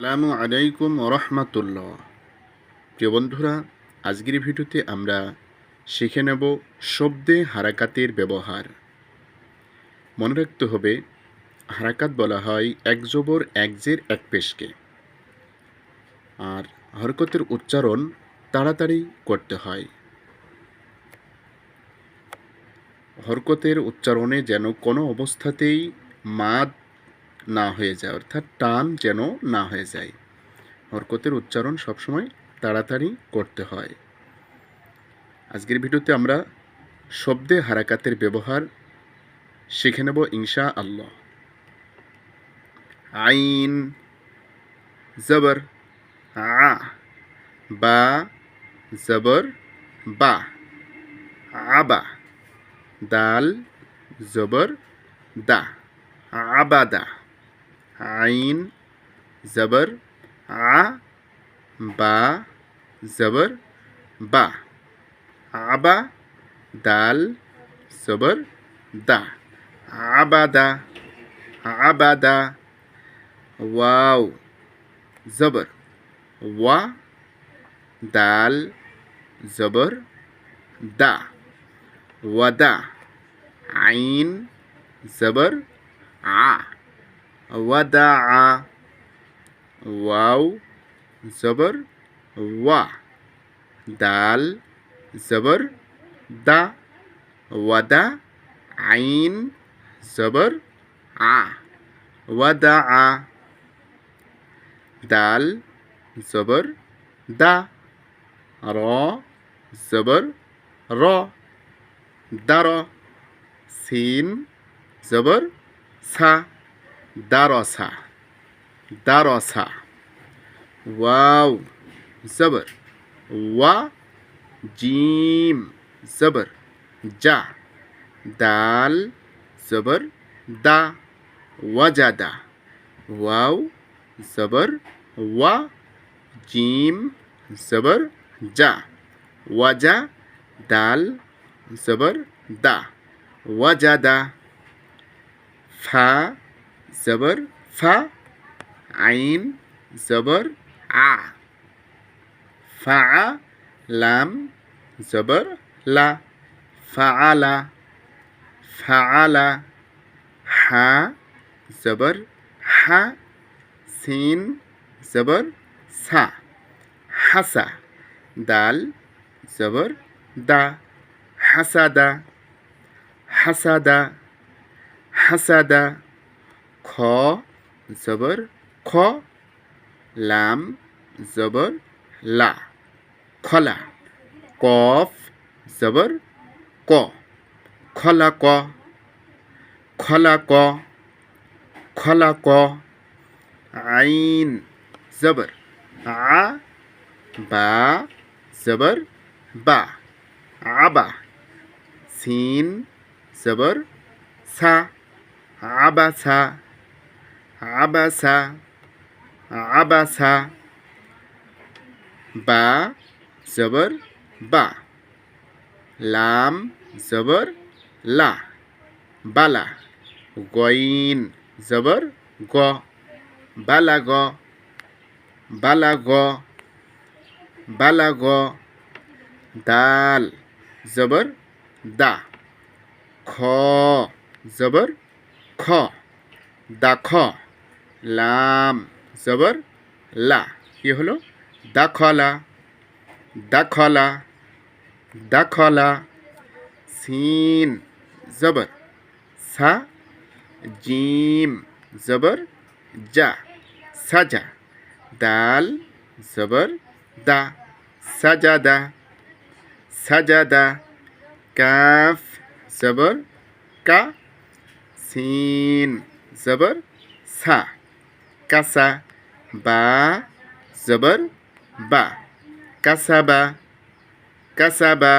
আসসালামু আলাইকুম রহমাতুল্লাহ। প্রিয় বন্ধুরা, আজকের ভিডিওতে আমরা শিখে নেব শব্দে হারাকাতের ব্যবহার। মনে রাখতে হবে, হারাকাত বলা হয় এক জবর, এক জের, এক পেশকে। আর হরকতের উচ্চারণ তাড়াতাড়ি করতে হয়। হরকতের উচ্চারণে যেন কোনো অবস্থাতেই মাদ না হয়ে যায়, অর্থাৎ টান যেন না হয়ে যায়। হরকতের উচ্চারণ সবসময় তাড়াতাড়ি করতে হয়। আজকের ভিডিওতে আমরা শব্দে হারাকাতের ব্যবহার শিখে নেব ইনশা আল্লাহ আইন, জবর, আ, বা, জবর, বা আবা দাল, জবর, দা আবাদা আইন জবর আ বা জবর বা আবা দাল জবর দা আবাদা আবাদা ওয়াও জবর ওয়া দাল জবর দা ওয়াদা আইন জবর আ ওয়াদা ওয়াও জবর ওয়া দাল জবর দা ওয়াদা আইন জবর আ ওয়াদা আ দাল জবর দা র জবর র দার সিন জবর সা দারসা দারসা ওয়াও জবর ওয়া জিম জবর যা দাল জবর দা ওয়াজাদা ওয়াও জবর ওয়া জিম জবর যা ওয়াজা দাল জবর দা ওয়াজাদা ফা জবর ফা, আইন জবর আ। ফা, লাম জবর লা। ফাআলা ফাআলা হা জবর হা। সিন জবর সা হাসা দাল জবর দা। হাসাদা হাসাদা হাসাদা খ, জবর, খ, লাম, জবর, লা, খলা, কফ, জবর, ক, খলা ক খলা ক খলা, ক, আইন, জবর, আ, বা, জবর, বা আবা সিন, জবর, সা আবাসা আবাসা আবাসা বা জবর বা লাম জবর লা বালা গইন জবর গ বালাগ বালাগ বালাগ দাল জবর দা খ জবর খ দাখ লাম জবর লা। কি হলো? দাখলা দাখলা দাখলা। সিন জবর সা জিম জবর যা সাজা। দাল জবর দা। সাজাদা সাজাদা কাফ জবর কা। সিন জবর সা কাসা বা জবর বা কাসাবা কাসাবা